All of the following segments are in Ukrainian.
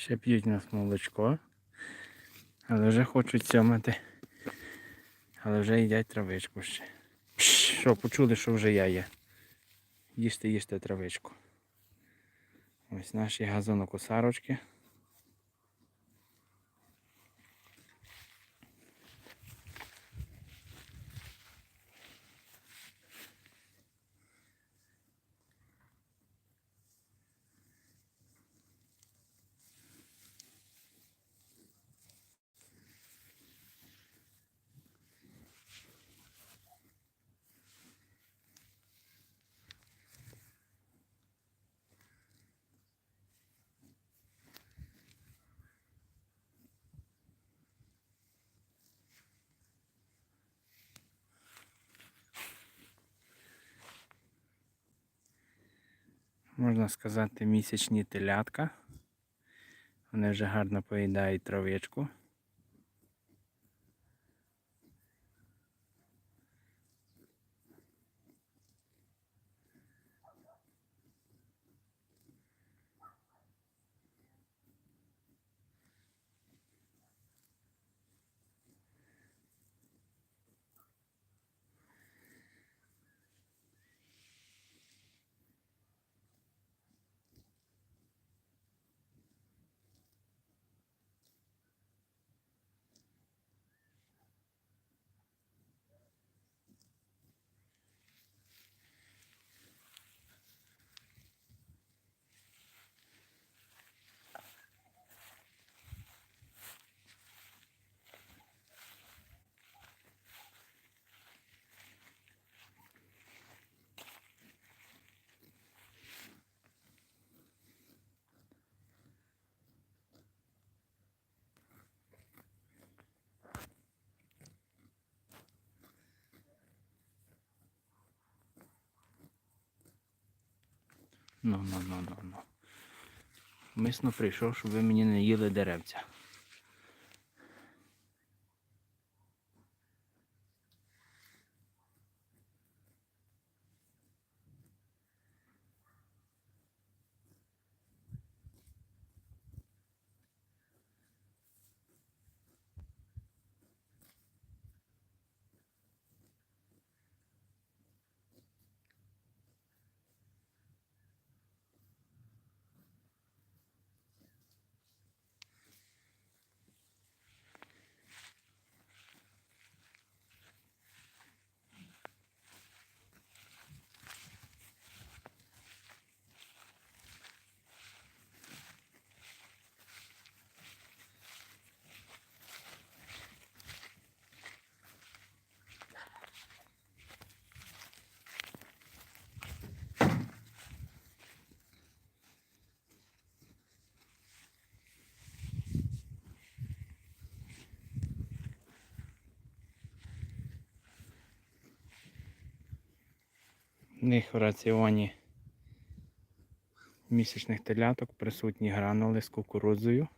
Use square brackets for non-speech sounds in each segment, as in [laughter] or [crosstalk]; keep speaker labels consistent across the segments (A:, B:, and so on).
A: Ще п'ють у нас молочко. Але вже хочуть сьомати. Але вже їдять травичку ще. Що, почули, що вже я є. Їжте, їжте травичку. Ось наші газонокосарочки. Можна сказати, місячні телятка. Вони вже гарно поїдають травичку. Ну, ну, ну, ну, ну. Мисно прийшов, щоб ви мені не їли деревця. В них в раціоні місячних теляток присутні гранули з кукурудзою,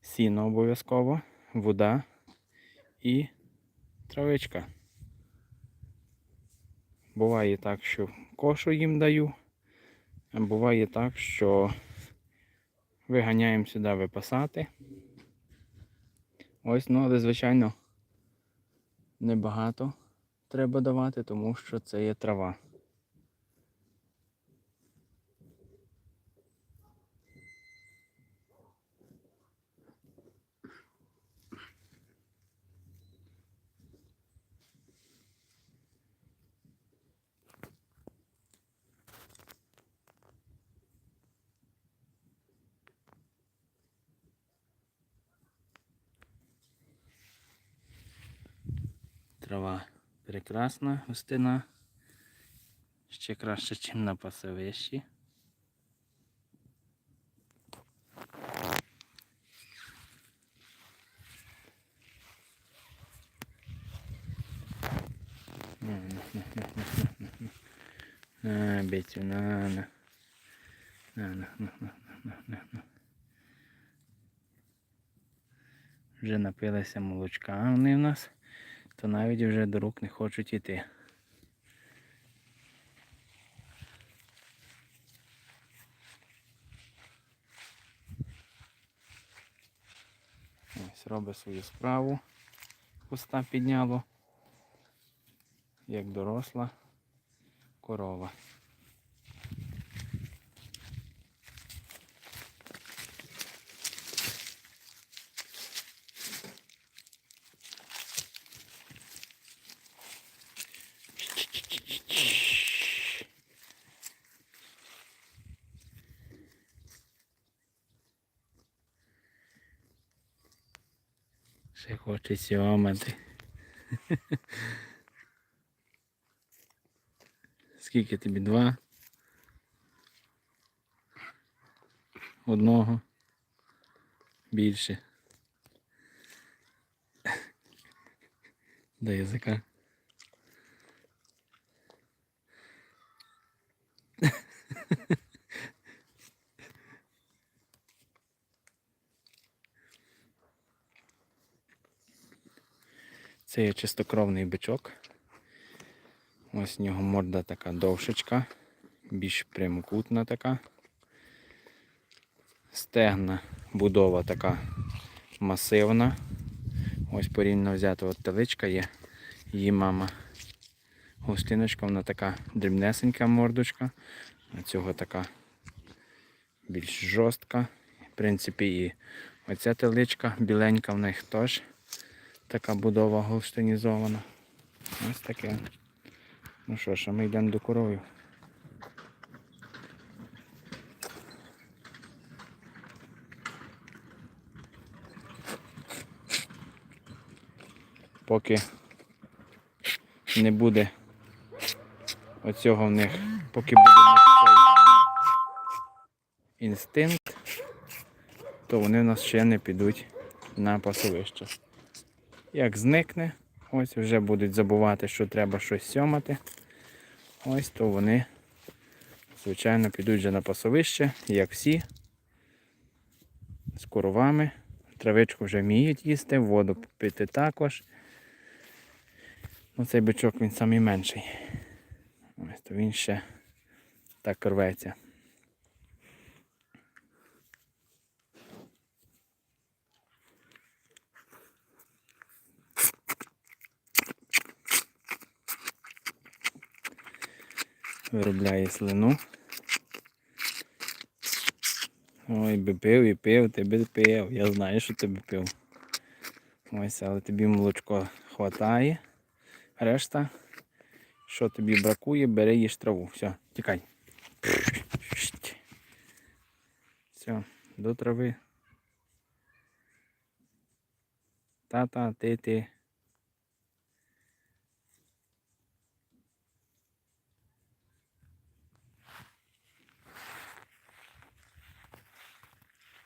A: сіно обов'язково, вода і травичка. Буває так, що кошу їм даю, а буває так, що виганяємо сюди випасати. Ось, ну, але звичайно небагато треба давати, тому що це є трава. Трава прекрасна, густина. Ще краще, ніж на пасовищі. На, Бетю, на, на. На, на, на, на, на, на. Вже напилися молочка вони в нас, то навіть вже до рук не хочуть йти. Ось робить свою справу, куста підняло, як доросла корова. Ще хоче сьомати. [laughs] Скільки тобі? Два? Одного? Більше. До язика. [laughs] Це є чистокровний бичок. Ось в нього морда така довшечка, більш прямокутна така. Стегна, будова така масивна. Ось порівняно взята от теличка є. Її мама густиночка, вона така дрібнесенька мордочка. А цього така більш жорстка. В принципі, і оця теличка біленька в них теж така будова голштинізована. Ось таке. Ну що ж, а ми йдемо до коровів. Поки не буде оцього в них, поки буде цей інстинкт, то вони в нас ще не підуть на пасовище. Як зникне, ось вже будуть забувати, що треба щось сьомати. Ось то вони, звичайно, підуть вже на пасовище, як всі, з коровами. Травичку вже вміють їсти, воду пити також. Ну, цей бичок він самий менший. Ось то він ще так рветься. Виробляє слину. Ой, би пив і пив, ти би пив. Я знаю, що ти би пив. Ось, але тобі молочко хватає. Решта, що тобі бракує, бери їж траву. Все, тікай. Все, до трави. Тата, ти, ти.